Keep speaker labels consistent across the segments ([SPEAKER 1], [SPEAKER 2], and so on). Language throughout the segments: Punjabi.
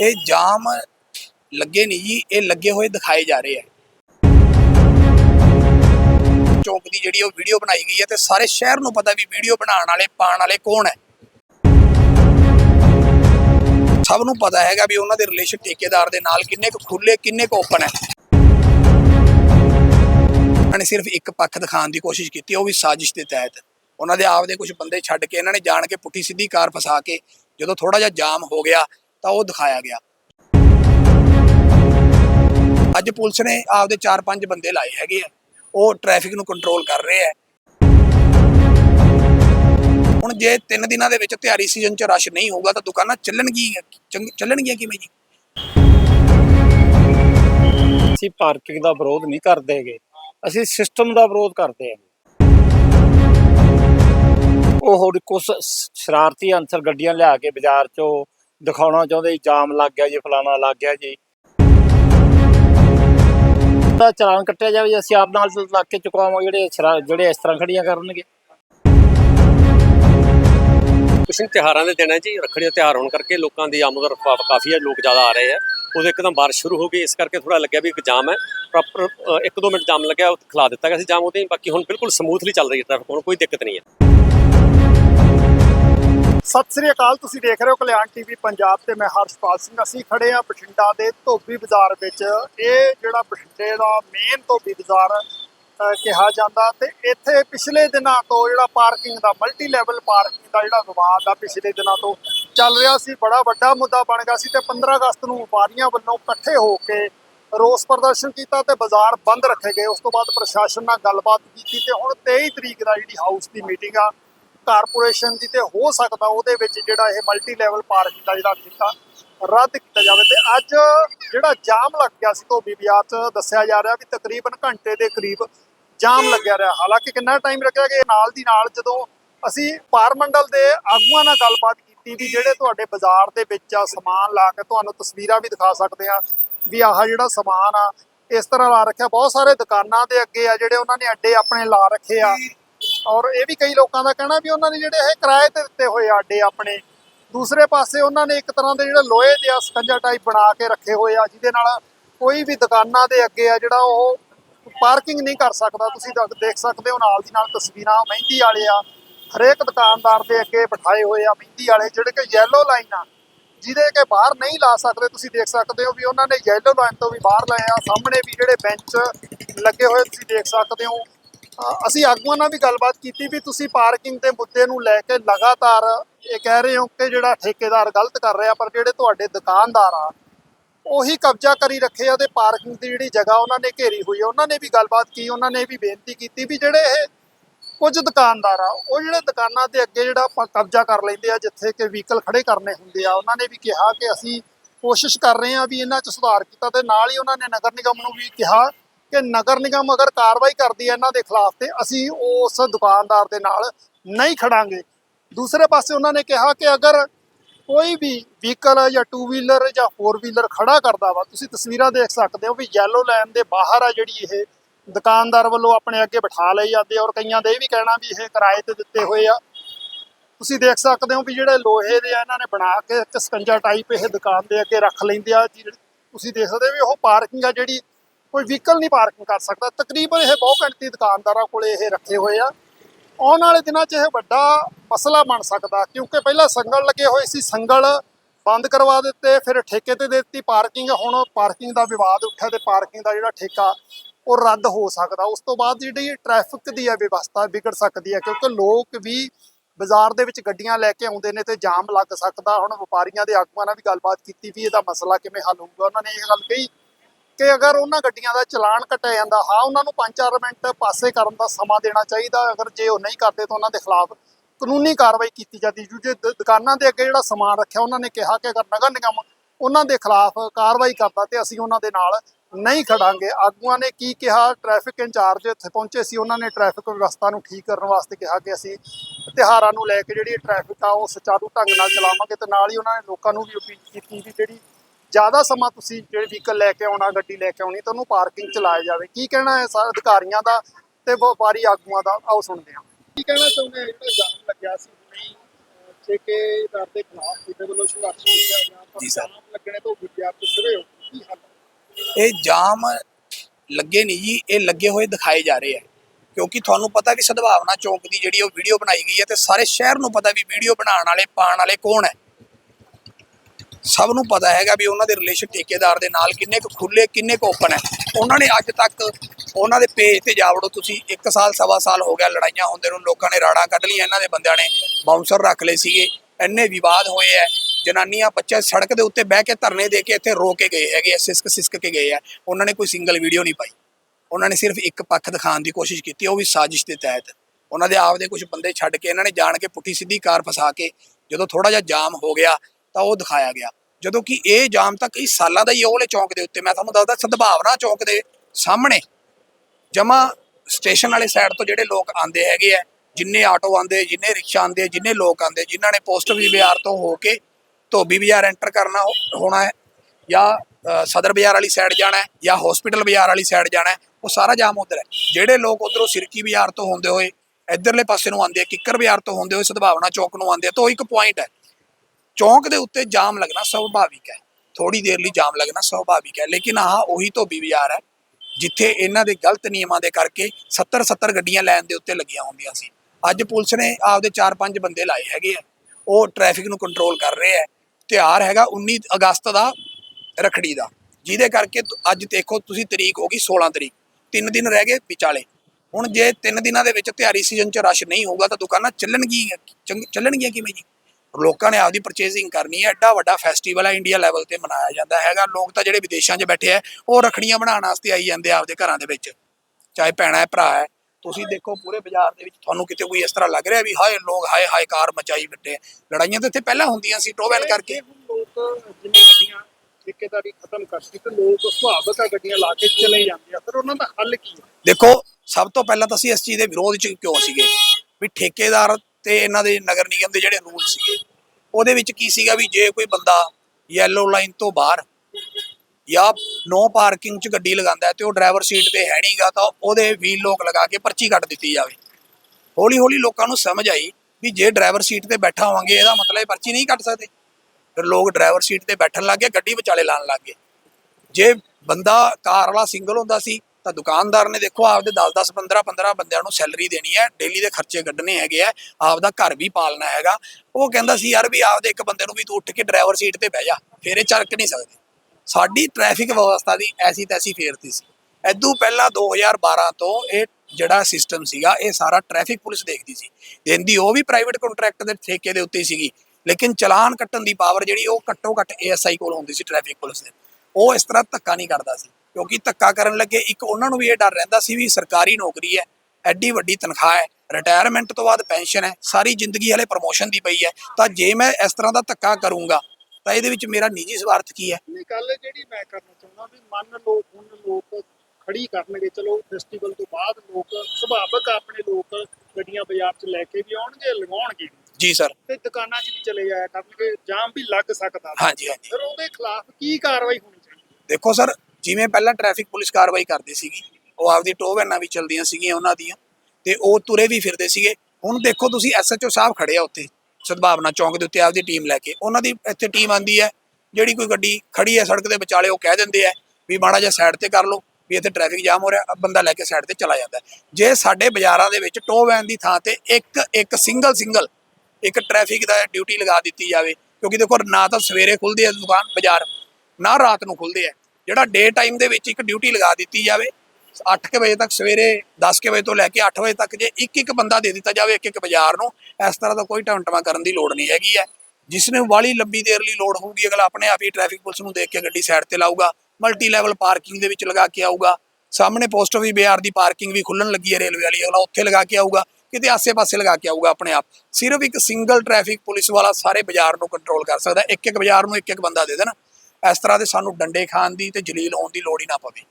[SPEAKER 1] ਇਹ ਜਾਮ ਲੱਗੇ ਨਹੀਂ ਜੀ, ਇਹ ਲੱਗੇ ਹੋਏ ਦਿਖਾਏ ਜਾ ਰਹੇ ਆ। ਚੌਂਕ ਦੀ ਜਿਹੜੀ ਉਹ ਵੀਡੀਓ ਬਣਾਈ ਗਈ ਹੈ ਤੇ ਸਾਰੇ ਸ਼ਹਿਰ ਨੂੰ ਪਤਾ ਵੀ ਵੀਡੀਓ ਬਣਾਉਣ ਵਾਲੇ, ਪਾਉਣ ਵਾਲੇ ਕੌਣ ਹੈ। ਸਭ ਨੂੰ ਪਤਾ ਹੈਗਾ ਵੀ ਉਹਨਾਂ ਦੇ ਰਿਲੇਸ਼ਨ ਠੇਕੇਦਾਰ ਦੇ ਨਾਲ ਕਿੰਨੇ ਕੁ ਖੁੱਲੇ ਕਿੰਨੇ ਕੁ ਓਪਨ ਹੈ। ਉਹਨਾਂ ਨੇ ਸਿਰਫ ਇੱਕ ਪੱਖ ਦਿਖਾਉਣ ਦੀ ਕੋਸ਼ਿਸ਼ ਕੀਤੀ, ਉਹ ਵੀ ਸਾਜ਼ਿਸ਼ ਦੇ ਤਹਿਤ। ਉਹਨਾਂ ਦੇ ਆਪ ਦੇ ਕੁਝ ਬੰਦੇ ਛੱਡ ਕੇ, ਇਹਨਾਂ ਨੇ ਜਾਣ ਕੇ ਪੁੱਠੀ ਸਿੱਧੀ ਕਾਰ ਫਸਾ ਕੇ, ਜਦੋਂ ਥੋੜਾ ਜਿਹਾ ਜਾਮ ਹੋ ਗਿਆ ਤਾਂ ਉਹ ਦਿਖਾਇਆ ਗਿਆ। ਅੱਜ ਪੁਲਿਸ ਨੇ ਆਪਦੇ 4-5 ਬੰਦੇ ਲਾਏ ਹੈਗੇ ਆ। ਉਹ ਟ੍ਰੈਫਿਕ ਨੂੰ ਕੰਟਰੋਲ ਕਰ ਰਹੇ ਆ। ਹੁਣ ਜੇ 3 ਦਿਨਾਂ ਦੇ ਵਿੱਚ ਤਿਆਰੀ ਸੀਜ਼ਨ 'ਚ ਰਸ਼ ਨਹੀਂ ਹੋਊਗਾ ਤਾਂ ਦੁਕਾਨਾਂ ਚੱਲਣਗੀਆਂ ਚੱਲਣਗੀਆਂ ਕਿਵੇਂ ਜੀ?
[SPEAKER 2] ਅਸੀਂ ਪਾਰਕਿੰਗ ਦਾ ਵਿਰੋਧ ਨਹੀਂ ਕਰਦੇਗੇ ਅਸੀਂ ਸਿਸਟਮ ਦਾ ਵਿਰੋਧ ਕਰਦੇ ਹਾਂ ਉਹ ਹੋਰ ਕੁਝ ਸ਼ਰਾਰਤੀ ਅੰਸਰ ਗੱਡੀਆਂ ਲਿਆ ਕੇ ਬਾਜ਼ਾਰ ਚੋਂ ਦਿਖਾਉਣਾ ਚਾਹੁੰਦੇ ਜੀ, ਜਾਮ ਲੱਗ ਗਿਆ ਜੀ ਫਲਾਣਾ ਲੱਗ ਗਿਆ ਜੀ। ਤਾਂ ਚਲਾਨ ਕੱਟਿਆ ਜਾਵੇ ਜੀ ਅਸੀਂ ਆਪ ਨਾਲ ਲੱਗ ਕੇ ਚੁਕਵਾਵਾਂਗੇ ਜਿਹੜੇ ਜਿਹੜੇ ਇਸ ਤਰ੍ਹਾਂ ਖੜੀਆਂ ਕਰਨਗੇ।
[SPEAKER 3] ਕੁਛ ਨੀ ਤਿਉਹਾਰਾਂ ਦੇ ਦਿਨ ਹੈ ਜੀ ਰੱਖੜੀ ਦਾ ਤਿਉਹਾਰ ਹੋਣ ਕਰਕੇ ਲੋਕਾਂ ਦੀ ਆਮਦ ਰਫਤਾਰ ਕਾਫੀ ਹੈ ਲੋਕ ਜ਼ਿਆਦਾ ਆ ਰਹੇ ਆ ਉਦੋਂ ਇੱਕਦਮ ਬਾਰਿਸ਼ ਸ਼ੁਰੂ ਹੋ ਗਈ ਇਸ ਕਰਕੇ ਥੋੜਾ ਲੱਗਿਆ ਵੀ ਇੱਕ ਜਾਮ ਹੈ। ਪ੍ਰੋਪਰ 1-2 ਮਿੰਟ ਜਾਮ ਲੱਗਿਆ ਉਹ ਖਿਲਾ ਦਿੱਤਾ ਗਿਆ ਸੀ ਜਾਮ ਉਹਦੇ ਬਾਕੀ ਹੁਣ ਬਿਲਕੁਲ ਸਮੂਥਲੀ ਚੱਲ ਰਹੀ ਹੈ ਟ੍ਰੈਫਿਕ ਹੁਣ ਕੋਈ ਦਿੱਕਤ ਨਹੀਂ ਹੈ।
[SPEAKER 4] ਸਤਿ ਸ੍ਰੀ ਅਕਾਲ, ਤੁਸੀਂ ਦੇਖ ਰਹੇ ਹੋ ਕਲਿਆਣ ਟੀਵੀ ਪੰਜਾਬ ਤੇ ਮੈਂ ਹਰਸ਼ਪਾਲ ਸਿੰਘ। ਅਸੀਂ ਖੜੇ ਆ ਬਠਿੰਡਾ ਦੇ ਧੋਬੀ ਬਾਜ਼ਾਰ ਵਿੱਚ। ਇਹ ਜਿਹੜਾ ਬਠਿੰਡੇ ਦਾ ਮੇਨ ਧੋਬੀ ਬਾਜ਼ਾਰ ਕਿਹਾ ਜਾਂਦਾ ਤੇ ਇੱਥੇ ਪਿਛਲੇ ਦਿਨਾਂ ਤੋਂ ਜਿਹੜਾ ਪਾਰਕਿੰਗ ਦਾ ਮਲਟੀ ਲੈਵਲ ਪਾਰਕਿੰਗ ਦਾ ਜਿਹੜਾ ਵਿਵਾਦ ਆ ਪਿਛਲੇ ਦਿਨਾਂ ਤੋਂ ਚੱਲ ਰਿਹਾ ਸੀ। ਬੜਾ ਵੱਡਾ ਮੁੱਦਾ ਬਣ ਗਿਆ ਸੀ ਤੇ 15 ਅਗਸਤ ਨੂੰ ਵਪਾਰੀਆਂ ਵੱਲੋਂ ਇਕੱਠੇ ਹੋ ਕੇ ਰੋਸ ਪ੍ਰਦਰਸ਼ਨ ਕੀਤਾ ਤੇ ਬਾਜ਼ਾਰ ਬੰਦ ਰੱਖੇ ਗਏ। ਉਸ ਤੋਂ ਬਾਅਦ ਪ੍ਰਸ਼ਾਸਨ ਨਾਲ ਗੱਲਬਾਤ ਕੀਤੀ ਤੇ ਹੁਣ 23 ਤਰੀਕ ਦਾ ਜਿਹੜੀ ਹਾਊਸ ਦੀ ਮੀਟਿੰਗ ਆ ਕਾਰਪੋਰੇਸ਼ਨ ਦੀ ਤੇ ਹੋ ਸਕਦਾ ਉਹਦੇ ਵਿੱਚ ਜਿਹੜਾ ਇਹ ਮਲਟੀ ਲੈਵਲ ਪਾਰਕਿੰਗ ਦਾ ਜਿਹੜਾ ਕੀਤਾ, ਰੱਦ ਕੀਤਾ ਜਾਵੇ। ਤੇ ਅੱਜ ਜਿਹੜਾ ਜਾਮ ਲੱਗ ਗਿਆ ਸੀ ਧੋਬੀ ਬਾਜ਼ਾਰ 'ਚ, ਦੱਸਿਆ ਜਾ ਰਿਹਾ ਵੀ ਤਕਰੀਬਨ ਘੰਟੇ ਦੇ ਕਰੀਬ ਜਾਮ ਲੱਗਿਆ ਰਿਹਾ। ਹਾਲਾਂਕਿ ਕਿੰਨਾ ਟਾਈਮ ਲੱਗਿਆ ਕਿ ਨਾਲ ਦੀ ਨਾਲ ਜਦੋਂ ਅਸੀਂ ਪਾਰ ਮੰਡਲ ਦੇ ਆਗੂਆਂ ਨਾਲ ਗੱਲਬਾਤ ਕੀਤੀ ਵੀ ਜਿਹੜੇ ਤੁਹਾਡੇ ਬਾਜ਼ਾਰ ਦੇ ਵਿੱਚ ਆ ਸਮਾਨ ਲਾ ਕੇ ਤੁਹਾਨੂੰ ਤਸਵੀਰਾਂ ਵੀ ਦਿਖਾ ਸਕਦੇ ਆ ਵੀ ਆਹ ਜਿਹੜਾ ਸਮਾਨ ਆ, ਇਸ ਤਰ੍ਹਾਂ ਲਾ ਰੱਖਿਆ। ਬਹੁਤ ਸਾਰੇ ਦੁਕਾਨਾਂ ਦੇ ਅੱਗੇ ਆ ਜਿਹੜੇ ਉਹਨਾਂ ਨੇ ਅੱਡੇ ਆਪਣੇ ਲਾ ਰੱਖੇ ਆ। ਔਰ ਇਹ ਵੀ ਕਈ ਲੋਕਾਂ ਦਾ ਕਹਿਣਾ ਵੀ ਉਹਨਾਂ ਨੇ ਜਿਹੜੇ ਇਹ ਕਿਰਾਏ ਤੇ ਦਿੱਤੇ ਹੋਏ ਆ ਆਪਣੇ, ਦੂਸਰੇ ਪਾਸੇ ਉਹਨਾਂ ਨੇ ਇੱਕ ਤਰ੍ਹਾਂ ਦੇ ਜਿਹੜੇ ਲੋਹੇ ਦੇ ਆ ਸਕੰਜਾ ਟਾਈਪ ਬਣਾ ਕੇ ਰੱਖੇ ਹੋਏ ਆ, ਜਿਹਦੇ ਨਾਲ ਕੋਈ ਵੀ ਦੁਕਾਨਾਂ ਦੇ ਅੱਗੇ ਆ ਜਿਹੜਾ ਉਹ ਪਾਰਕਿੰਗ ਨਹੀਂ ਕਰ ਸਕਦਾ। ਤੁਸੀਂ ਦੇਖ ਸਕਦੇ ਹੋ ਨਾਲ ਦੀ ਨਾਲ ਤਸਵੀਰਾਂ ਮਹਿੰਦੀ ਵਾਲੇ ਆ, ਹਰੇਕ ਦੁਕਾਨਦਾਰ ਦੇ ਅੱਗੇ ਬਿਠਾਏ ਹੋਏ ਆ ਮਹਿੰਦੀ ਵਾਲੇ, ਜਿਹੜੇ ਕਿ ਯੈਲੋ ਲਾਈਨ ਆ, ਜਿਹਦੇ ਕਿ ਬਾਹਰ ਨਹੀਂ ਲਾ ਸਕਦੇ। ਤੁਸੀਂ ਦੇਖ ਸਕਦੇ ਹੋ ਵੀ ਉਹਨਾਂ ਨੇ ਯੈਲੋ ਲਾਈਨ ਤੋਂ ਵੀ ਬਾਹਰ ਲਾਇਆ ਸਾਹਮਣੇ ਵੀ ਜਿਹੜੇ ਬੈਂਚ ਲੱਗੇ ਹੋਏ ਤੁਸੀਂ ਦੇਖ ਸਕਦੇ ਹੋ। ਅਸੀਂ ਆਗੂਆਂ ਨਾਲ ਵੀ ਗੱਲਬਾਤ ਕੀਤੀ ਵੀ ਤੁਸੀਂ ਪਾਰਕਿੰਗ ਦੇ ਮੁੱਦੇ ਨੂੰ ਲੈ ਕੇ ਲਗਾਤਾਰ ਇਹ ਕਹਿ ਰਹੇ ਹੋ ਕਿ ਜਿਹੜਾ ਠੇਕੇਦਾਰ ਗਲਤ ਕਰ ਰਿਹਾ, ਪਰ ਜਿਹੜੇ ਤੁਹਾਡੇ ਦੁਕਾਨਦਾਰ ਆ, ਉਹੀ ਕਬਜ਼ਾ ਕਰੀ ਰੱਖੇ ਆ ਤੇ ਪਾਰਕਿੰਗ ਦੀ ਜਿਹੜੀ ਜਗ੍ਹਾ ਉਹਨਾਂ ਨੇ ਘੇਰੀ ਹੋਈ ਆ। ਉਹਨਾਂ ਨੇ ਵੀ ਗੱਲਬਾਤ ਕੀ, ਉਹਨਾਂ ਨੇ ਵੀ ਬੇਨਤੀ ਕੀਤੀ ਵੀ ਜਿਹੜੇ ਇਹ ਕੁਝ ਦੁਕਾਨਦਾਰ ਆ, ਉਹ ਜਿਹੜੇ ਦੁਕਾਨਾਂ ਦੇ ਅੱਗੇ ਜਿਹੜਾ ਕਬਜ਼ਾ ਕਰ ਲੈਂਦੇ ਆ, ਜਿੱਥੇ ਕਿ ਵਹੀਕਲ ਖੜੇ ਕਰਨੇ ਹੁੰਦੇ ਆ, ਉਹਨਾਂ ਨੇ ਵੀ ਕਿਹਾ ਕਿ ਅਸੀਂ ਕੋਸ਼ਿਸ਼ ਕਰ ਰਹੇ ਆ ਵੀ ਇਹਨਾਂ 'ਚ ਸੁਧਾਰ ਕੀਤਾ ਤੇ ਨਾਲ ਹੀ ਉਹਨਾਂ ਨੇ ਨਗਰ ਨਿਗਮ ਨੂੰ ਵੀ ਕਿਹਾ ਕਿ ਨਗਰ ਨਿਗਮ ਅਗਰ ਕਾਰਵਾਈ ਕਰਦੀ ਹੈ ਇਹਨਾਂ ਦੇ ਖਿਲਾਫ ਤੇ ਅਸੀਂ ਉਸ ਦੁਕਾਨਦਾਰ ਦੇ ਨਾਲ ਨਹੀਂ ਖੜਾਂਗੇ। ਦੂਸਰੇ ਪਾਸੇ ਉਹਨਾਂ ਨੇ ਕਿਹਾ ਕਿ ਅਗਰ ਕੋਈ ਵੀ ਵਹੀਕਲ ਜਾਂ ਟੂ ਵੀਲਰ ਜਾਂ ਫੋਰ ਵੀਲਰ ਖੜਾ ਕਰਦਾ ਵਾ, ਤੁਸੀਂ ਤਸਵੀਰਾਂ ਦੇਖ ਸਕਦੇ ਹੋ ਵੀ ਯੈਲੋ ਲਾਈਨ ਦੇ ਬਾਹਰ ਆ ਜਿਹੜੀ ਇਹ ਦੁਕਾਨਦਾਰ ਵੱਲੋਂ ਆਪਣੇ ਅੱਗੇ ਬਿਠਾ ਲਈ ਜਾਂਦੇ ਔਰ ਕਈਆਂ ਦਾ ਇਹ ਵੀ ਕਹਿਣਾ ਵੀ ਇਹ ਕਿਰਾਏ ਤੇ ਦਿੱਤੇ ਹੋਏ ਆ। ਤੁਸੀਂ ਦੇਖ ਸਕਦੇ ਹੋ ਵੀ ਜਿਹੜੇ ਲੋਹੇ ਦੇ ਆ, ਇਹਨਾਂ ਨੇ ਬਣਾ ਕੇ ਸਕੰਜਾ ਟਾਈਪ ਇਹ ਦੁਕਾਨ ਦੇ ਅੱਗੇ ਰੱਖ ਲੈਂਦੇ ਆ। ਜੀ ਤੁਸੀਂ ਦੇਖ ਸਕਦੇ ਹੋ ਵੀ ਉਹ ਪਾਰਕਿੰਗ ਆ ਜਿਹੜੀ ਕੋਈ ਵਹੀਕਲ ਨਹੀਂ ਪਾਰਕਿੰਗ ਕਰ ਸਕਦਾ। ਤਕਰੀਬਨ ਇਹ ਬਹੁਤ ਗਿਣਤੀ ਦੁਕਾਨਦਾਰਾਂ ਕੋਲੇ ਇਹ ਰੱਖੇ ਹੋਏ ਆ। ਆਉਣ ਵਾਲੇ ਦਿਨਾਂ 'ਚ ਇਹ ਵੱਡਾ ਮਸਲਾ ਬਣ ਸਕਦਾ, ਕਿਉਂਕਿ ਪਹਿਲਾਂ ਸੰਗਲ ਲੱਗੇ ਹੋਏ ਸੀ, ਸੰਗਲ ਬੰਦ ਕਰਵਾ ਦਿੱਤੇ, ਫਿਰ ਠੇਕੇ ਤੇ ਦੇ ਦਿੱਤੀ ਪਾਰਕਿੰਗ ਹੁਣ ਪਾਰਕਿੰਗ ਦਾ ਵਿਵਾਦ ਉੱਠਿਆ ਤੇ ਪਾਰਕਿੰਗ ਦਾ ਜਿਹੜਾ ਠੇਕਾ, ਉਹ ਰੱਦ ਹੋ ਸਕਦਾ। ਉਸ ਤੋਂ ਬਾਅਦ ਜਿਹੜੀ ਟ੍ਰੈਫਿਕ ਦੀ ਹੈ ਵਿਵਸਥਾ ਵਿਗੜ ਸਕਦੀ ਹੈ, ਕਿਉਂਕਿ ਲੋਕ ਵੀ ਬਾਜ਼ਾਰ ਦੇ ਵਿੱਚ ਗੱਡੀਆਂ ਲੈ ਕੇ ਆਉਂਦੇ ਨੇ ਤੇ ਜਾਮ ਲੱਗ ਸਕਦਾ। ਹੁਣ ਵਪਾਰੀਆਂ ਦੇ ਆਗੂਆਂ ਨਾਲ ਵੀ ਗੱਲਬਾਤ ਕੀਤੀ ਵੀ ਇਹਦਾ ਮਸਲਾ ਕਿਵੇਂ ਹੱਲ ਹੋਊਗਾ। ਉਹਨਾਂ ਨੇ ਇਹ ਗੱਲ ਕਹੀ ਕਿ ਅਗਰ ਉਹਨਾਂ ਗੱਡੀਆਂ ਦਾ ਚਲਾਨ ਕੱਟਿਆ ਜਾਂਦਾ, ਹਾਂ, ਉਹਨਾਂ ਨੂੰ 5-4 ਮਿੰਟ ਪਾਸੇ ਕਰਨ ਦਾ ਸਮਾਂ ਦੇਣਾ ਚਾਹੀਦਾ, ਅਗਰ ਜੇ ਉਹ ਨਹੀਂ ਕਰਦੇ ਤਾਂ ਉਹਨਾਂ ਦੇ ਖਿਲਾਫ ਕਾਨੂੰਨੀ ਕਾਰਵਾਈ ਕੀਤੀ ਜਾਂਦੀ। ਜੇ ਦੁਕਾਨਾਂ ਦੇ ਅੱਗੇ ਜਿਹੜਾ ਸਮਾਨ ਰੱਖਿਆ, ਉਹਨਾਂ ਨੇ ਕਿਹਾ ਕਿ ਅਗਰ ਨਗਰ ਨਿਗਮ ਉਹਨਾਂ ਦੇ ਖਿਲਾਫ ਕਾਰਵਾਈ ਕਰਦਾ ਤੇ ਅਸੀਂ ਉਹਨਾਂ ਦੇ ਨਾਲ ਨਹੀਂ ਖੜਾਂਗੇ। ਆਗੂਆਂ ਨੇ ਕੀ ਕਿਹਾ? ਟ੍ਰੈਫਿਕ ਇੰਚਾਰਜ ਇੱਥੇ ਪਹੁੰਚੇ ਸੀ, ਉਹਨਾਂ ਨੇ ਟ੍ਰੈਫਿਕ ਵਿਵਸਥਾ ਨੂੰ ਠੀਕ ਕਰਨ ਵਾਸਤੇ ਕਿਹਾ ਕਿ ਅਸੀਂ ਤਿਉਹਾਰਾਂ ਨੂੰ ਲੈ ਕੇ ਜਿਹੜੀ ਟ੍ਰੈਫਿਕ ਆ, ਉਹ ਸੁਚਾਰੂ ਢੰਗ ਨਾਲ ਚਲਾਵਾਂਗੇ ਤੇ ਨਾਲ ਹੀ ਉਹਨਾਂ ਨੇ ਲੋਕਾਂ ਨੂੰ ਵੀ ਅਪੀਲ ਕੀਤੀ ਵੀ ਜਿਹੜੀ ਜ਼ਿਆਦਾ ਸਮਾਂ ਤੁਸੀਂ ਜਿਹੜੇ ਵਹੀਕਲ ਲੈ ਕੇ ਆਉਣਾ ਗੱਡੀ ਲੈ ਕੇ ਆਉਣੀ ਤਾਂ ਉਹਨੂੰ ਪਾਰਕਿੰਗ ਚ ਲਾਇਆ ਜਾਵੇ। ਕੀ ਕਹਿਣਾ ਹੈ ਸਾਰੇ ਅਧਿਕਾਰੀਆਂ ਦਾ ਤੇ ਵਪਾਰੀ ਆਗੂਆਂ ਦਾ? ਆਓ ਸੁਣਦੇ ਹਾਂ। ਕੀ ਕਹਿਣਾ ਚਾਹੁੰਦੇ ਜਿਹੜਾ ਜਾਮ ਲੱਗਿਆ ਸੀ ਨਹੀਂ ਠੇਕੇਦਾਰ ਦੇ ਖਿਲਾਫ ਤੁਹਾਡੇ ਵੱਲੋਂ ਸੰਘਰਸ਼ ਕੀਤਾ ਗਿਆ ਪਰ
[SPEAKER 1] ਜੀ ਸਰ।
[SPEAKER 4] ਜਾਮ ਲੱਗਣੇ ਤੋਂ ਵਿਦਿਆਰਥੀ ਛੁੜੇ ਹੋ? ਕੀ ਹੱਲ
[SPEAKER 1] ਇਹ ਜਾਮ ਲੱਗੇ ਨਹੀਂ ਜੀ ਇਹ ਲੱਗੇ ਹੋਏ ਦਿਖਾਏ ਜਾ ਰਹੇ ਆ ਕਿਉਂਕਿ ਤੁਹਾਨੂੰ ਪਤਾ ਵੀ ਸਦਭਾਵਨਾ ਚੌਂਕ ਦੀ ਜਿਹੜੀ ਉਹ ਵੀਡੀਓ ਬਣਾਈ ਗਈ ਹੈ ਤੇ ਸਾਰੇ ਸ਼ਹਿਰ ਨੂੰ ਪਤਾ ਵੀ ਵੀਡੀਓ ਬਣਾਉਣ ਵਾਲੇ ਪਾਉਣ ਵਾਲੇ ਕੌਣ ਹੈ। ਸਭ ਨੂੰ ਪਤਾ ਹੈਗਾ ਵੀ ਉਹਨਾਂ ਦੇ ਰਿਲੇਸ਼ਨ ਠੇਕੇਦਾਰ ਦੇ ਨਾਲ ਕਿੰਨੇ ਕੁ ਖੁੱਲੇ ਕਿੰਨੇ ਕੁ ਓਪਨ ਹੈ। ਉਹਨਾਂ ਨੇ ਅੱਜ ਤੱਕ ਉਹਨਾਂ ਦੇ ਪੇਜ ਤੇ ਜਾ ਵੜੋ ਤੁਸੀਂ 1 ਸਾਲ ਸਵਾ ਸਾਲ ਹੋ ਗਿਆ ਲੜਾਈਆਂ ਹੁੰਦੇ ਨੂੰ ਲੋਕਾਂ ਨੇ ਰਾੜਾਂ ਕੱਢ ਲਈਆਂ ਇਹਨਾਂ ਦੇ ਬੰਦਿਆਂ ਨੇ ਬਾਉਂਸਰ ਰੱਖ ਲਏ ਸੀਗੇ। ਇੰਨੇ ਵਿਵਾਦ ਹੋਏ ਐ ਜਨਾਨੀਆਂ ਬੱਚੇ ਸੜਕ ਦੇ ਉੱਤੇ ਬਹਿ ਕੇ ਧਰਨੇ ਦੇ ਕੇ ਇੱਥੇ ਰੋ ਕੇ ਗਏ ਹੈਗੇ ਆ, ਸਿਸਕ ਸਿਸਕ ਕੇ ਗਏ ਆ। ਉਹਨਾਂ ਨੇ ਕੋਈ ਸਿੰਗਲ ਵੀਡੀਓ ਨਹੀਂ ਪਾਈ। ਉਹਨਾਂ ਨੇ ਸਿਰਫ ਇੱਕ ਪੱਖ ਦਿਖਾਉਣ ਦੀ ਕੋਸ਼ਿਸ਼ ਕੀਤੀ ਉਹ ਵੀ ਸਾਜ਼ਿਸ਼ ਦੇ ਤਹਿਤ। ਉਹਨਾਂ ਦੇ ਆਪ ਦੇ ਕੁਝ ਬੰਦੇ ਛੱਡ ਕੇ ਇਹਨਾਂ ਨੇ ਜਾਣ ਕੇ ਪੁੱਠੀ ਸਿੱਧੀ ਕਾਰ ਫਸਾ ਕੇ ਜਦੋਂ ਥੋੜਾ ਜਿਹਾ ਜਾਮ ਹੋ ਗਿਆ ਤਾਂ ਉਹ ਦਿਖਾਇਆ ਗਿਆ। ਜਦੋਂ ਕਿ ਇਹ ਜਾਮ ਤਾਂ ਕਈ ਸਾਲਾਂ ਦਾ ਹੀ ਹੈ ਉਹ ਵਾਲੇ ਚੌਂਕ ਦੇ ਉੱਤੇ। ਮੈਂ ਤੁਹਾਨੂੰ ਦੱਸਦਾ ਸਦਭਾਵਨਾ ਚੌਂਕ ਦੇ ਸਾਹਮਣੇ ਜਮਾ ਸਟੇਸ਼ਨ ਵਾਲੇ ਸਾਈਡ ਤੋਂ ਜਿਹੜੇ ਲੋਕ ਆਂਦੇ ਹੈਗੇ ਆ, ਜਿੰਨੇ ਆਟੋ ਆਂਦੇ ਜਿੰਨੇ ਰਿਕਸ਼ਾ ਆਂਦੇ ਜਿੰਨੇ ਲੋਕ ਆਂਦੇ ਜਿਨ੍ਹਾਂ ਨੇ ਪੋਸਟ ਵੀ ਬਾਜ਼ਾਰ ਤੋਂ ਹੋ ਕੇ ਧੋਬੀ ਬਾਜ਼ਾਰ ਐਂਟਰ ਕਰਨਾ ਹੋਣਾ ਹੈ, ਜਾਂ ਸਦਰ ਬਾਜ਼ਾਰ ਵਾਲੀ ਸਾਈਡ ਜਾਣਾ ਹੈ, ਜਾਂ ਹਸਪੀਟਲ ਬਾਜ਼ਾਰ ਵਾਲੀ ਸਾਈਡ ਜਾਣਾ ਹੈ, ਉਹ ਸਾਰਾ ਜਾਮ ਉਧਰ ਹੈ। ਜਿਹੜੇ ਲੋਕ ਉਧਰੋਂ ਸਿਰਕੀ ਬਾਜ਼ਾਰ ਤੋਂ ਹੁੰਦੇ ਹੋਏ, ਇਧਰਲੇ ਪਾਸੇ ਨੂੰ ਆਉਂਦੇ ਆ, ਕਿੱਕਰ ਬਾਜ਼ਾਰ ਤੋਂ ਹੁੰਦੇ ਹੋਏ ਸਦਭਾਵਨਾ ਚੌਕ ਨੂੰ ਆਉਂਦੇ ਆ, ਤਾਂ ਉਹ ਇੱਕ ਪੁਆਇੰਟ ਹੈ। ਚੌਂਕ ਦੇ ਉੱਤੇ ਜਾਮ ਲੱਗਣਾ ਸੁਭਾਵਿਕ ਹੈ। ਥੋੜੀ ਦੇਰ ਲਈ ਜਾਮ ਲੱਗਣਾ ਸੁਭਾਵਿਕ ਹੈ। ਲੇਕਿਨ ਆਹ ਉਹੀ ਧੋਬੀ ਬਾਜ਼ਾਰ ਹੈ, ਜਿੱਥੇ ਇਹਨਾਂ ਦੇ ਗਲਤ ਨਿਯਮਾਂ ਦੇ ਕਰਕੇ 70 70 ਗੱਡੀਆਂ ਲੈਣ ਦੇ ਉੱਤੇ ਲੱਗੀਆਂ ਹੁੰਦੀਆਂ ਸੀ। ਅੱਜ ਪੁਲਿਸ ਨੇ ਆਪਦੇ 4-5 ਬੰਦੇ ਲਾਏ ਹੈਗੇ ਆ। ਉਹ ਟ੍ਰੈਫਿਕ ਨੂੰ ਕੰਟਰੋਲ ਕਰ ਰਹੇ ਆ। ਤਿਉਹਾਰ ਹੈਗਾ 19 ਅਗਸਤ ਦਾ ਰਖੜੀ ਦਾ, ਜਿਹਦੇ ਕਰਕੇ ਅੱਜ ਦੇਖੋ ਤੁਸੀਂ ਤਰੀਕ ਹੋ ਗਈ 16 ਤਰੀਕ। ਤਿੰਨ ਦਿਨ ਰਹਿ ਗਏ ਵਿਚਾਲੇ। ਹੁਣ ਜੇ ਤਿੰਨ ਦਿਨਾਂ ਦੇ ਵਿੱਚ ਤਿਹਾਰੀ ਸੀਜ਼ਨ 'ਚ ਰਸ਼ ਨਹੀਂ ਹੋਊਗਾ ਤਾਂ ਦੁਕਾਨਾਂ ਚੱਲਣਗੀਆਂ ਚੰਗ- ਚੱਲਣਗੀਆਂ ਕਿਵੇਂ ਜੀ? ਲੋਕਾਂ ਨੇ ਆਪਦੀ ਪਰਚੇਜ਼ਿੰਗ ਕਰਨੀ ਹੈ। ਐਡਾ ਵੱਡਾ ਫੈਸਟੀਵਲ ਹੈ ਇੰਡੀਆ ਲੈਵਲ ਤੇ ਮਨਾਇਆ ਜਾਂਦਾ ਹੈਗਾ। ਲੋਕ ਤਾਂ ਜਿਹੜੇ ਵਿਦੇਸ਼ਾਂ 'ਚ ਬੈਠੇ ਆ ਉਹ ਰਖੜੀਆਂ ਬਣਾਉਣ ਵਾਸਤੇ ਆਈ ਜਾਂਦੇ ਆ ਆਪਦੇ ਘਰਾਂ ਦੇ ਵਿੱਚ। ਚਾਹੇ ਭੈਣਾ ਹੈ ਭਰਾ ਹੈ। ਤੁਸੀਂ ਦੇਖੋ ਪੂਰੇ ਬਾਜ਼ਾਰ ਦੇ ਵਿੱਚ ਤੁਹਾਨੂੰ ਕਿਤੇ ਕੋਈ ਇਸ ਤਰ੍ਹਾਂ ਲੱਗ ਰਿਹਾ ਵੀ ਹਾਏ ਲੋਕ ਹਾਏ ਹਾਏ ਕਾਰ ਮਚਾਈ ਆ। ਲੜਾਈਆਂ ਤਾਂ ਇੱਥੇ ਪਹਿਲਾਂ ਹੁੰਦੀਆਂ ਸੀ ਟੋਵੈਨ ਕਰਕੇ।
[SPEAKER 4] ਲੋਕ ਜਿੰਨੇ ਗੱਡੀਆਂ ਠੇਕੇਦਾਰੀ ਖਤਮ ਕਰ ਦਿੱਤੀ ਤੇ ਲੋਕ ਸੁਭਾਵਕ ਆ ਗੱਡੀਆਂ ਲਾ ਕੇ ਚਲੇ ਜਾਂਦੇ ਆ। ਫਿਰ ਉਹਨਾਂ ਦਾ ਹੱਲ ਕੀ ਹੈ?
[SPEAKER 1] ਦੇਖੋ ਸਭ ਤੋਂ ਪਹਿਲਾਂ ਤਾਂ ਅਸੀਂ ਇਸ ਚੀਜ਼ ਦੇ ਵਿਰੋਧ ਚ ਕਿਉਂ ਸੀਗੇ? ਵੀ ਠੇਕੇਦਾਰ ਤੇ ਇਹਨਾਂ ਦੇ ਨਗਰ ਨਿਗਮ ਦੇ ਜਿਹੜੇ ਰੂਲ ਸੀਗੇ, ਉਹਦੇ ਵਿੱਚ ਕੀ ਸੀਗਾ ਵੀ ਜੇ ਕੋਈ ਬੰਦਾ ਯੈਲੋ ਲਾਈਨ ਤੋਂ ਬਾਹਰ ਜਾਂ ਨੋ ਪਾਰਕਿੰਗ ਚ ਗੱਡੀ ਲਗਾਉਂਦਾ ਹੈ ਤੇ ਉਹ ਡਰਾਈਵਰ ਸੀਟ ਤੇ ਹੈ ਨਹੀਂਗਾ, ਤਾਂ ਉਹਦੇ ਵੀਲ ਲੋਕ ਲਗਾ ਕੇ ਪਰਚੀ ਕੱਟ ਦਿੱਤੀ ਜਾਵੇ। ਹੌਲੀ ਹੌਲੀ ਲੋਕਾਂ ਨੂੰ ਸਮਝ ਆਈ ਵੀ ਜੇ ਡਰਾਈਵਰ ਸੀਟ ਤੇ ਬੈਠਾ ਹੋਵਾਂਗੇ, ਇਹਦਾ ਮਤਲਬ ਇਹ ਪਰਚੀ ਨਹੀਂ ਕੱਟ ਸਕਦੇ। ਫਿਰ ਲੋਕ ਡਰਾਈਵਰ ਸੀਟ ਤੇ ਬੈਠਣ ਲੱਗ ਗਏ, ਗੱਡੀ ਵਿਚਾਲੇ ਲਾਣ ਲੱਗ ਗਏ। ਜੇ ਬੰਦਾ ਕਾਰ ਵਾਲਾ ਸਿੰਗਲ ਹੁੰਦਾ ਸੀ ਤਾਂ ਦੁਕਾਨਦਾਰ ਨੇ ਦੇਖੋ ਆਪਦੇ 10 10 15 15 ਬੰਦਿਆਂ ਨੂੰ ਸੈਲਰੀ ਦੇਣੀ ਹੈ, ਡੇਲੀ ਦੇ ਖਰਚੇ ਕੱਢਣੇ ਹੈਗੇ ਆ, ਆਪਦਾ ਘਰ ਵੀ ਪਾਲਣਾ ਹੈਗਾ। ਉਹ ਕਹਿੰਦਾ ਸੀ, ਯਾਰ ਵੀ ਆਪਦੇ ਇੱਕ ਬੰਦੇ ਨੂੰ ਵੀ ਤੂੰ ਉੱਠ ਕੇ ਡਰਾਈਵਰ ਸੀਟ ਤੇ ਬਹਿ ਜਾ, ਫੇਰ ਇਹ ਚੱਕ ਨਹੀਂ ਸਕਦੇ। ਸਾਡੀ ਟ੍ਰੈਫਿਕ ਵਿਵਸਥਾ ਦੀ ਐਸੀ ਤੈਸੀ ਫੇਰਤੀ ਸੀ। ਐਦੂ ਪਹਿਲਾਂ 2012 ਤੋਂ ਇਹ ਜਿਹੜਾ ਸਿਸਟਮ ਸੀਗਾ, ਇਹ ਸਾਰਾ ਟ੍ਰੈਫਿਕ ਪੁਲਿਸ ਦੇਖਦੀ ਸੀ। ਦਿੰਦੀ ਉਹ ਵੀ ਪ੍ਰਾਈਵੇਟ ਕੰਟਰੈਕਟ ਦੇ ਠੇਕੇ ਦੇ ਉੱਤੇ ਸੀਗੀ, ਲੇਕਿਨ ਚਲਾਨ ਕੱਟਣ ਦੀ ਪਾਵਰ ਜਿਹੜੀ ਉਹ ਘੱਟੋ ਘੱਟ ਏਐਸਆਈ ਕੋਲ ਹੁੰਦੀ ਸੀ ਟ੍ਰੈਫਿਕ ਪੁਲਿਸ ਦੇ। ਉਹ ਇਸ ਤਰ੍ਹਾਂ ਧੱਕਾ ਨਹੀਂ ਕਰਦਾ ਸੀ। ਕਿਉਂਕਿ ਧੱਕਾ ਕਰਨ ਲੱਗੇ ਇੱਕ ਉਹਨਾਂ ਨੂੰ ਵੀ ਇਹ ਡਰ ਰਹਿੰਦਾ ਸੀ ਵੀ ਸਰਕਾਰੀ ਨੌਕਰੀ ਹੈ ਐਡੀ ਵੱਡੀ ਤਨਖਾਹ ਹੈ ਰਿਟਾਇਰਮੈਂਟ ਤੋਂ ਬਾਅਦ ਪੈਨਸ਼ਨ ਹੈ ਸਾਰੀ ਜ਼ਿੰਦਗੀ ਹਲੇ ਪ੍ਰਮੋਸ਼ਨ ਦੀ ਪਈ ਹੈ ਤਾਂ ਜੇ ਮੈਂ ਇਸ ਤਰ੍ਹਾਂ ਦਾ ਧੱਕਾ ਕਰੂੰਗਾ ਤਾਂ ਇਹਦੇ ਵਿੱਚ ਮੇਰਾ ਨਿੱਜੀ ਸਵਾਰਥ ਕੀ ਹੈ?
[SPEAKER 4] ਗੱਲ ਜਿਹੜੀ ਮੈਂ ਕਰਨਾ ਚਾਹੁੰਦਾ ਵੀ ਮੰਨ ਲਓ ਹੁਣ ਲੋਕ ਖੜੀ ਕਰਨਗੇ ਚਲੋ ਫੈਸਟੀਵਲ ਤੋਂ ਬਾਅਦ ਲੋਕ ਸੁਭਾਵਕ ਆਪਣੇ ਲੋਕ ਗੱਡੀਆਂ ਬਾਜ਼ਾਰ 'ਚ ਲੈ ਕੇ ਵੀ ਆਉਣਗੇ ਲਗਾਉਣਗੇ।
[SPEAKER 1] ਜੀ ਸਰ
[SPEAKER 4] ਤੇ ਦੁਕਾਨਾਂ 'ਚ ਵੀ ਚਲੇ ਜਾਇਆ ਕਰਨਗੇ ਜਾਮ ਵੀ ਲੱਗ ਸਕਦਾ।
[SPEAKER 1] ਹਾਂਜੀ ਹਾਂਜੀ।
[SPEAKER 4] ਫਿਰ ਉਹਦੇ ਖਿਲਾਫ ਕੀ ਕਾਰਵਾਈ ਹੋਣੀ ਚਾਹੀਦੀ?
[SPEAKER 1] ਦੇਖੋ ਸਰ ਜਿਵੇਂ ਪਹਿਲਾਂ ਟ੍ਰੈਫਿਕ ਪੁਲਿਸ ਕਾਰਵਾਈ ਕਰਦੀ ਸੀਗੀ, ਉਹ ਆਪਦੀ ਟੋ ਵੈਨਾਂ ਵੀ ਚਲਦੀਆਂ ਸੀਗੀਆਂ ਉਹਨਾਂ ਦੀਆਂ, ਤੇ ਉਹ ਤੁਰੇ ਵੀ ਫਿਰਦੇ ਸੀਗੇ। ਹੁਣ ਦੇਖੋ ਤੁਸੀਂ ਐਸਐਚਓ ਸਾਹਿਬ ਖੜੇ ਆ ਉੱਥੇ, ਸਦਭਾਵਨਾ ਚੌਂਕ ਦੇ ਉੱਤੇ ਆਪਦੀ ਟੀਮ ਲੈ ਕੇ। ਉਹਨਾਂ ਦੀ ਇੱਥੇ ਟੀਮ ਆਂਦੀ ਹੈ, ਜਿਹੜੀ ਕੋਈ ਗੱਡੀ ਖੜੀ ਹੈ ਸੜਕ ਦੇ ਵਿਚਾਲੇ, ਉਹ ਕਹਿ ਦਿੰਦੇ ਆ ਵੀ ਮਾੜਾ ਜਿਹਾ ਸਾਈਡ ਤੇ ਕਰ ਲਓ, ਵੀ ਇੱਥੇ ਟ੍ਰੈਫਿਕ ਜਾਮ ਹੋ ਰਿਹਾ ਬੰਦਾ ਲੈ ਕੇ ਸਾਈਡ ਤੇ ਚਲਾ ਜਾਂਦਾ ਜੇ ਸਾਡੇ ਬਾਜ਼ਾਰਾਂ ਦੇ ਵਿੱਚ ਟੋ ਵੈਨ ਦੀ ਥਾਂ ਤੇ ਇੱਕ ਇੱਕ ਸਿੰਗਲ ਸਿੰਗਲ ਇੱਕ ਟ੍ਰੈਫਿਕ ਦਾ ਡਿਊਟੀ ਲਗਾ ਦਿੱਤੀ ਜਾਵੇ, ਕਿਉਂਕਿ ਦੇਖੋ ਨਾ ਤਾਂ ਸਵੇਰੇ ਖੁੱਲਦੇ ਆ ਦੁਕਾਨ ਬਾਜ਼ਾਰ, ਨਾ ਰਾਤ ਨੂੰ ਖੁੱਲਦੇ ਆ ਜਿਹੜਾ ਡੇ ਟਾਈਮ ਦੇ ਵਿੱਚ ਇੱਕ ਡਿਊਟੀ ਲਗਾ ਦਿੱਤੀ ਜਾਵੇ 8:00 ਵਜੇ ਤੱਕ ਸਵੇਰੇ 10:00 ਵਜੇ ਤੋਂ ਲੈ ਕੇ 8 ਵਜੇ ਤੱਕ ਜੇ ਇੱਕ ਇੱਕ ਬੰਦਾ ਦੇ ਦਿੱਤਾ ਜਾਵੇ, ਇੱਕ ਇੱਕ ਬਾਜ਼ਾਰ ਨੂੰ, ਇਸ ਤਰ੍ਹਾਂ ਦਾ ਕੋਈ ਟਮਟਮਾ ਕਰਨ ਦੀ ਲੋੜ ਨਹੀਂ ਹੈਗੀ ਹੈ। ਜਿਸ ਨੂੰ ਵਾਲੀ ਲੰਬੀ ਦੇਰ ਲਈ ਲੋੜ ਹੋਊਗੀ, ਅਗਲਾ ਆਪਣੇ ਆਪ ਹੀ ਟ੍ਰੈਫਿਕ ਪੁਲਿਸ ਨੂੰ ਦੇਖ ਕੇ ਗੱਡੀ ਸਾਈਡ ਤੇ ਲਾਊਗਾ ਮਲਟੀ ਲੈਵਲ ਪਾਰਕਿੰਗ ਦੇ ਵਿੱਚ ਲਗਾ ਕੇ ਆਊਗਾ, ਸਾਹਮਣੇ ਪੋਸਟ ਆਫਿਸ ਬਾਜ਼ਾਰ ਦੀ ਪਾਰਕਿੰਗ ਵੀ ਖੁੱਲਣ ਲੱਗੀ ਹੈ ਰੇਲਵੇ ਵਾਲੀ, ਅਗਲਾ ਉੱਥੇ ਲਗਾ ਕੇ ਆਊਗਾ, ਕਿਤੇ ਆਸੇ-ਪਾਸੇ ਲਗਾ ਕੇ ਆਊਗਾ ਆਪਣੇ ਆਪ। ਸਿਰਫ ਇੱਕ ਸਿੰਗਲ ਟ੍ਰੈਫਿਕ ਪੁਲਿਸ ਵਾਲਾ ਸਾਰੇ ਬਾਜ਼ਾਰ ਨੂੰ ਕੰਟਰੋਲ ਕਰ ਸਕਦਾ, ਇੱਕ ਇੱਕ ਬਾਜ਼ਾਰ ਨੂੰ ਇੱਕ ਇੱਕ ਬੰਦਾ ਦੇ ਦੇਣ। ਇਸ ਤਰ੍ਹਾਂ ਦੇ ਸਾਨੂੰ ਡੰਡੇ ਖਾਣ ਦੀ ਤੇ ਜਲੀਲ ਹੋਣ ਦੀ ਲੋੜ ਹੀ ਨਾ ਪਵੇ।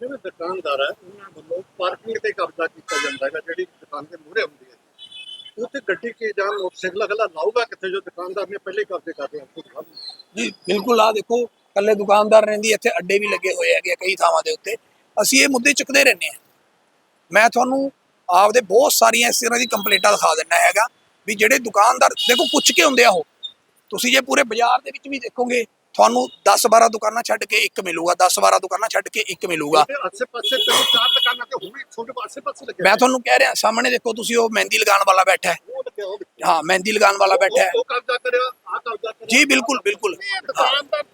[SPEAKER 5] ਜਿਹੜੇ ਦੁਕਾਨਦਾਰ ਹੈ ਉਹਨਾਂ ਵੱਲੋਂ ਪਾਰਕਿੰਗ ਤੇ ਕਬਜ਼ਾ ਕੀਤਾ ਜਾਂਦਾ ਹੈਗਾ ਜਿਹੜੀ ਦੁਕਾਨ ਦੇ ਮੂਹਰੇ ਹੁੰਦੀ ਹੈ ਉੱਥੇ ਗੱਡੀ ਕੇ ਜਾਂ ਮੋਟਰਸਾਈਕਲ ਅਗਲਾ ਲਾਊਗਾ ਕਿੱਥੇ? ਜੋ ਦੁਕਾਨਦਾਰ ਨੇ ਪਹਿਲੇ ਕਬਜ਼ੇ ਕਰ ਲਿਆ ਖੁਦ ਖਾ
[SPEAKER 1] ਜੀ ਬਿਲਕੁਲ ਆ ਦੇਖੋ ਕੱਲੇ ਦੁਕਾਨਦਾਰ ਰਹਿੰਦੀ ਇੱਥੇ ਅੱਡੇ ਵੀ ਲੱਗੇ ਹੋਏ ਹੈਗੇ ਆ ਕਈ ਥਾਵਾਂ ਦੇ ਉੱਤੇ। ਅਸੀਂ ਇਹ ਮੁੱਦੇ ਚੁੱਕਦੇ ਰਹਿੰਦੇ ਹਾਂ। ਮੈਂ ਤੁਹਾਨੂੰ ਆਪਦੇ ਬਹੁਤ ਸਾਰੀਆਂ ਇਸ ਤਰ੍ਹਾਂ ਦੀ ਕੰਪਲੇਂਟਾਂ ਦਿਖਾ ਦਿੰਦਾ ਹੈਗਾ ਵੀ ਜਿਹੜੇ ਦੁਕਾਨਦਾਰ ਦੇਖੋ ਪੁੱਛ ਕੇ ਹੁੰਦੇ ਆ ਉਹ। ਤੁਸੀਂ ਜੇ ਪੂਰੇ ਬਾਜ਼ਾਰ ਦੇ ਵਿੱਚ ਵੀ ਦੇਖੋਗੇ ਤੁਹਾਨੂੰ 10 12 ਦੁਕਾਨਾਂ ਛੱਡ ਕੇ ਇੱਕ ਮਿਲੂਗਾ 10 12 ਦੁਕਾਨਾਂ ਛੱਡ ਕੇ ਇੱਕ ਮਿਲੂਗਾ।
[SPEAKER 5] ਤਿੰਨ ਚਾਰ ਦੁਕਾਨਾਂ ਤੇ ਹੁਣ ਲੱਗੇ
[SPEAKER 1] ਮੈਂ ਤੁਹਾਨੂੰ ਕਹਿ ਰਿਹਾ ਸਾਹਮਣੇ ਦੇਖੋ ਤੁਸੀਂ ਉਹ ਮਹਿੰਦੀ ਲਗਾਉਣ ਵਾਲਾ ਬੈਠਾ ਹੈ। ਹਾਂ ਮਹਿੰਦੀ ਲਗਾਉਣ ਵਾਲਾ ਬੈਠਾ ਹੈ।
[SPEAKER 5] ਉਹ ਕਬਜ਼ਾ ਕਰਿਆ ਆ ਕਬਜ਼ਾ ਕਰਿਆ।
[SPEAKER 1] ਜੀ ਬਿਲਕੁਲ ਬਿਲਕੁਲ।
[SPEAKER 4] ਦੁਕਾਨਦਾਰ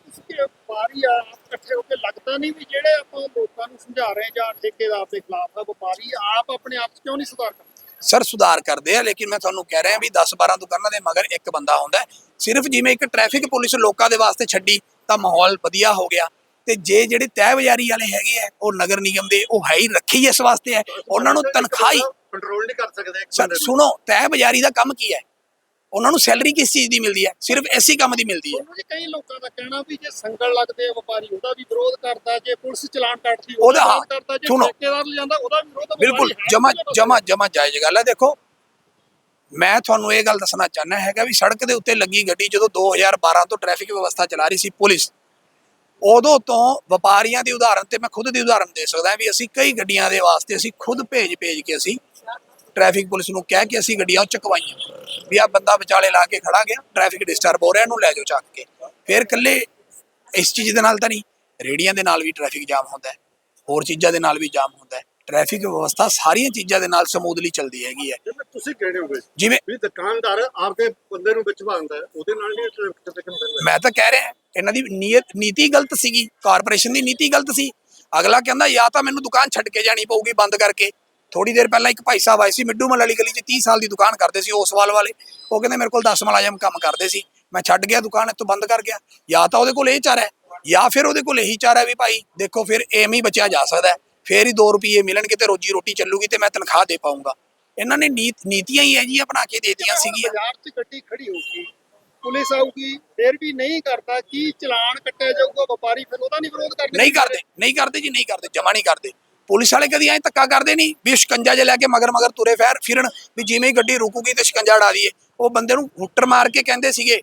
[SPEAKER 4] ਵਪਾਰੀ ਆ ਇਕੱਠੇ ਹੋ ਕੇ ਲੱਗਦਾ ਨਹੀਂ ਵੀ ਜਿਹੜੇ ਆਪਾਂ ਲੋਕਾਂ ਨੂੰ ਸਮਝਾ ਰਹੇ ਜਾਂ ਠੇਕੇਦਾਰ ਦੇ ਖਿਲਾਫ ਆ ਵਪਾਰੀ ਆਪ ਆਪਣੇ ਆਪ ਕਿਉਂ ਨਹੀਂ ਸੁਧਾਰ ਕਰਦੇ?
[SPEAKER 1] ਸਰ ਸੁਧਾਰ ਕਰਦੇ ਆ ਲੇਕਿਨ ਮੈਂ ਤੁਹਾਨੂੰ ਕਹਿ ਰਿਹਾ ਵੀ 10 12 ਦੁਕਾਨਾਂ ਦੇ ਮਗਰ ਇੱਕ ਬੰਦਾ ਹੁੰਦਾ। ਸਿਰਫ ਜਿਵੇਂ ਇੱਕ ਟ੍ਰੈਫਿਕ ਪੁਲਿਸ ਲੋਕਾਂ ਦੇ ਵਾਸਤੇ ਛੱਡੀ ਤਾਂ ਮਾਹੌਲ ਵਧੀਆ ਹੋ ਗਿਆ ਤੇ ਜੇ ਜਿਹੜੇ ਤਹਿ ਬਜ਼ਾਰੀ ਵਾਲੇ ਹੈਗੇ ਆ ਉਹ ਨਗਰ ਨਿਗਮ ਦੇ ਉਹ ਹੈ ਹੀ ਰੱਖੀ ਇਸ ਵਾਸਤੇ ਹੈ ਉਹਨਾਂ ਨੂੰ ਤਨਖਾਹੀ
[SPEAKER 5] ਕੰਟਰੋਲ ਨਹੀਂ ਕਰ ਸਕਦੇ।
[SPEAKER 1] ਸੁਣੋ ਤਹਿ ਬਜ਼ਾਰੀ ਦਾ ਕੰਮ ਕੀ ਹੈ ਉਹਨਾਂ ਨੂੰ ਸੈਲਰੀ ਕਿਸ ਚੀਜ਼ ਦੀ ਮਿਲਦੀ ਹੈ? ਸਿਰਫ ਐਸੀ ਕੰਮ ਦੀ ਮਿਲਦੀ ਹੈ।
[SPEAKER 4] ਉਹਨੂੰ ਕਈ ਲੋਕਾਂ ਦਾ ਕਹਿਣਾ ਵੀ ਜੇ ਸੰਗਲ ਲੱਗਦੇ ਆ ਵਪਾਰੀ ਉਹਦਾ ਵੀ ਵਿਰੋਧ ਕਰਦਾ ਜੇ ਪੁਲਿਸ ਚਲਾਨ ਕੱਟਦੀ
[SPEAKER 1] ਉਹਦਾ
[SPEAKER 4] ਉਹਦਾ
[SPEAKER 1] ਹਾਂ,
[SPEAKER 4] ਵਿਰੋਧ ਕਰਦਾ ਜੇ
[SPEAKER 1] ਸੁਣੋ।
[SPEAKER 4] ਠੇਕੇਦਾਰ ਲਿਜਾਂਦਾ ਉਹਦਾ ਵੀ ਵਿਰੋਧ
[SPEAKER 1] ਬਿਲਕੁਲ
[SPEAKER 4] ਵਪਾਰੀ ਹੈ।
[SPEAKER 1] ਜਮਾ
[SPEAKER 4] ਨਹੀਂ
[SPEAKER 1] ਜਮਾ ਜਮਾ ਜਾਇਜ਼ ਗੱਲ ਹੈ। ਦੇਖੋ ਮੈਂ ਤੁਹਾਨੂੰ ਇਹ ਗੱਲ ਦੱਸਣਾ ਚਾਹਨਾ ਹੈਗਾ ਵੀ ਸੜਕ ਦੇ ਉੱਤੇ ਲੱਗੀ ਗੱਡੀ ਜਦੋਂ 2012 ਤੋਂ ਟ੍ਰੈਫਿਕ ਵਿਵਸਥਾ ਚਲਾ ਰਹੀ ਸੀ ਪੁਲਿਸ ਉਦੋਂ ਤੋਂ ਵਪਾਰੀਆਂ ਦੀ ਉਦਾਹਰਨ ਤੇ ਮੈਂ ਖੁਦ ਦੀ ਉਦਾਹਰਨ ਦੇ ਸਕਦਾ ਵੀ ਅਸੀਂ ਕਈ ਗੱਡੀਆਂ ਦੇ ਵਾਸਤੇ ਅਸੀਂ ਖੁਦ ਭੇਜ ਭੇਜ ਕੇ ਅਸੀਂ ਟ੍ਰੈਫਿਕ ਪੁਲਿਸ ਨੂੰ ਕਹਿ ਕੇ ਅਸੀਂ ਗੱਡੀਆਂ ਚੁਕਵਾਈਆਂ। ਵੀ ਆ ਬੰਦਾ ਵਿਚਾਲੇ ਲਾ ਕੇ ਖੜਾ ਗਿਆ ਟ੍ਰੈਫਿਕ ਡਿਸਟਰਬ ਹੋ ਰਿਹਾ ਇਹਨੂੰ ਲੈ ਜਾਓ ਚੱਕ ਕੇ। ਫਿਰ ਇਕੱਲੇ ਇਸ ਚੀਜ਼ ਦੇ ਨਾਲ ਤਾਂ ਨਹੀਂ ਰੇੜੀਆਂ ਦੇ ਨਾਲ ਵੀ ਟ੍ਰੈਫਿਕ ਜਾਮ ਹੁੰਦਾ ਹੈ ਹੋਰ ਚੀਜ਼ਾਂ ਦੇ ਨਾਲ ਵੀ ਜਾਮ ਹੁੰਦਾ ਹੈ। ਟ੍ਰੈਫਿਕ ਵਿਵਸਥਾ ਸਾਰੀਆਂ ਚੀਜ਼ਾਂ ਦੇ ਨਾਲ ਸਮੂਥਲੀ ਚੱਲਦੀ ਹੈਗੀ ਹੈ।
[SPEAKER 5] ਜਿਵੇਂ ਤੁਸੀਂ ਕਹਿਣੇ ਹੋਗੇ
[SPEAKER 1] ਜਿਵੇਂ
[SPEAKER 5] ਵੀ ਦੁਕਾਨਦਾਰ ਆਪਦੇ ਬੰਦੇ ਨੂੰ ਵਿੱਚ ਭਾਂਦਾ ਉਹਦੇ ਨਾਲ ਨਹੀਂ ਟ੍ਰੈਫਿਕ
[SPEAKER 1] ਮੈਂ ਤਾਂ ਕਹਿ ਰਿਹਾ ਇਹਨਾਂ ਦੀ ਨੀਅਤ ਨੀਤੀ ਗਲਤ ਸੀਗੀ ਕਾਰਪੋਰੇਸ਼ਨ ਦੀ ਨੀਤੀ ਗਲਤ ਸੀ। ਅਗਲਾ ਕਹਿੰਦਾ ਜਾਂ ਤਾਂ ਮੈਨੂੰ ਦੁਕਾਨ ਛੱਡ ਕੇ ਜਾਣੀ ਪਊਗੀ ਬੰਦ ਕਰਕੇ। ਥੋੜੀ ਦੇਰ ਪਹਿਲਾਂ ਇੱਕ ਭਾਈ ਸਾਹਿਬ ਆਏ ਸੀ ਮਿੱਡੂ ਮੱਲ ਵਾਲੀ ਗਲੀ 'ਚ 30 ਸਾਲ ਦੀ ਦੁਕਾਨ ਕਰਦੇ ਸੀ ਓਸਵਾਲ ਵਾਲੇ ਉਹ ਕਹਿੰਦੇ ਮੇਰੇ ਕੋਲ 10 ਮੁਲਾਜ਼ਮ ਕੰਮ ਕਰਦੇ ਸੀ। ਮੈਂ ਛੱਡ ਗਿਆ ਦੁਕਾਨ ਇੱਥੋਂ ਬੰਦ ਕਰ ਗਿਆ। ਜਾਂ ਤਾਂ ਉਹਦੇ ਕੋਲ ਇਹ ਚਾਰਾ ਹੈ ਜਾਂ ਫਿਰ ਉਹਦੇ ਕੋਲ ਇਹੀ ਚਾਰਾ ਹੈ ਵੀ ਭਾਈ ਦੇਖੋ ਫਿਰ ਐਵੇਂ ਹੀ ਬਚਿਆ ਜਾ ਸਕਦਾ ਹੈ। ਫੇਰ ਹੀ 2 ਰੁਪਏ ਮਿਲਣਗੇ ਤੇ ਰੋਜੀ ਰੋਟੀ ਚੱਲੂਗੀ ਤੇ ਮੈਂ ਤਨਖਾਹ ਦੇ ਪਾਉਂਗਾ ਇਹਨਾਂ ਨੇ ਨੀਤ ਨੀਤੀਆਂ ਹੀ ਹੈ ਜੀ ਬਣਾ ਕੇ ਦੇਤੀਆਂ ਸੀਗੀਆਂ।
[SPEAKER 4] ਬਾਜ਼ਾਰ 'ਚ ਗੱਡੀ ਖੜੀ ਹੋਊਗੀ ਪੁਲਿਸ ਆਊਗੀ ਫਿਰ ਵੀ ਨਹੀਂ ਕਰਦਾ ਕੀ ਚਲਾਨ ਕੱਟਿਆ ਜਾਊਗਾ ਵਪਾਰੀ ਫਿਰ ਉਹਦਾ ਨਹੀਂ ਵਿਰੋਧ ਕਰਨਗੇ
[SPEAKER 1] ਨਹੀਂ ਕਰਦੇ ਨਹੀਂ ਕਰਦੇ ਜੀ ਨਹੀਂ ਕਰਦੇ ਜਮਾ ਨਹੀਂ ਕਰਦੇ। ਪੁਲਿਸ ਵਾਲੇ ਕਦੀ ਐ ਧੱਕਾ ਕਰਦੇ ਨਹੀਂ ਵੀ ਸ਼ਿਕੰਜਾ ਜੇ ਲੈ ਕੇ ਮਗਰ ਮਗਰ ਤੁਰੇ ਫੈਰ ਫਿਰਨ ਵੀ ਜਿਵੇਂ ਹੀ ਗੱਡੀ ਰੁਕੂਗੀ ਤੇ ਸ਼ਿਕੰਜਾ ਉਡਾ ਦਈਏ। ਉਹ ਬੰਦੇ ਨੂੰ ਹੁੱਟਰ ਮਾਰ ਕੇ ਕਹਿੰਦੇ ਸੀਗੇ।